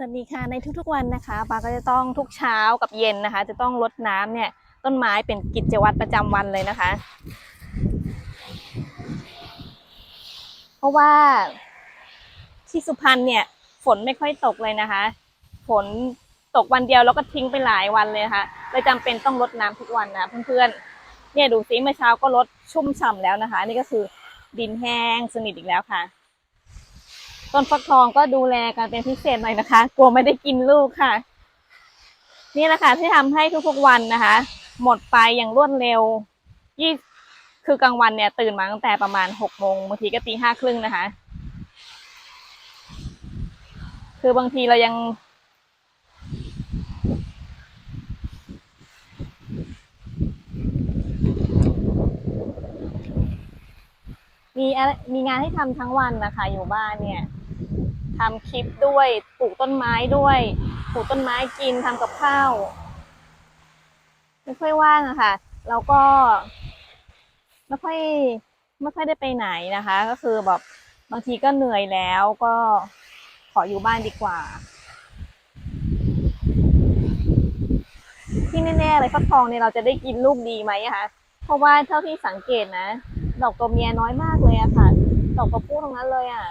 สวัสดีค่ะในทุกๆวันนะคะปาก็จะต้องทุกเช้ากับเย็นนะคะ จะต้องรดน้ำเนี่ยต้นไม้เป็นกิจวัตรประจำวันเลยนะคะ เพราะว่าที่สุพรรณเนี่ย ฝนไม่ค่อยตกเลยนะคะ ฝนตกวันเดียวแล้วก็ทิ้งไปหลายวันเลยะคะเลยจำเป็นต้องรดน้ำทุกวันนะเพื่อนๆเนี่ยดูสิเมื่อเช้าก็รดชุ่มฉ่ำแล้วนะคะ นี่ก็คือดินแห้งสนิทอีกแล้วค่ะ ต้นฟักทองก็ดูแลกันเป็นพิเศษหน่อยนะคะ กลัวไม่ได้กินลูกค่ะ นี่แหละค่ะที่ทำให้ทุกๆวันนะคะ หมดไปอย่างรวดเร็วยี่คือกลางวันเนี่ย ตื่นมาตั้งแต่ประมาณหกโมงบางทีก็ตีห้าครึ่งนะคะ คือบางทีเรายังมีอะไรมีงานให้ทำทั้งวันนะคะ อยู่บ้านเนี่ย ทำคลิปด้วย ปลูกต้นไม้ด้วย ปลูกต้นไม้กินทำกับข้าว ไม่ค่อยว่างอะค่ะ แล้วก็ ไม่ค่อยไม่ค่อยได้ไปไหนนะคะ ก็คือแบบบางทีก็เหนื่อยแล้วก็ขออยู่บ้านดีกว่า ที่แน่ๆเลยฟักทองเนี่ยเราจะได้กินลูกดีไหมอะคะเพราะว่าเท่าที่สังเกตนะ ดอกตัวเมียน้อยมากเลยอะค่ะ ดอกตัวผู้ทั้งนั้นเลยอะ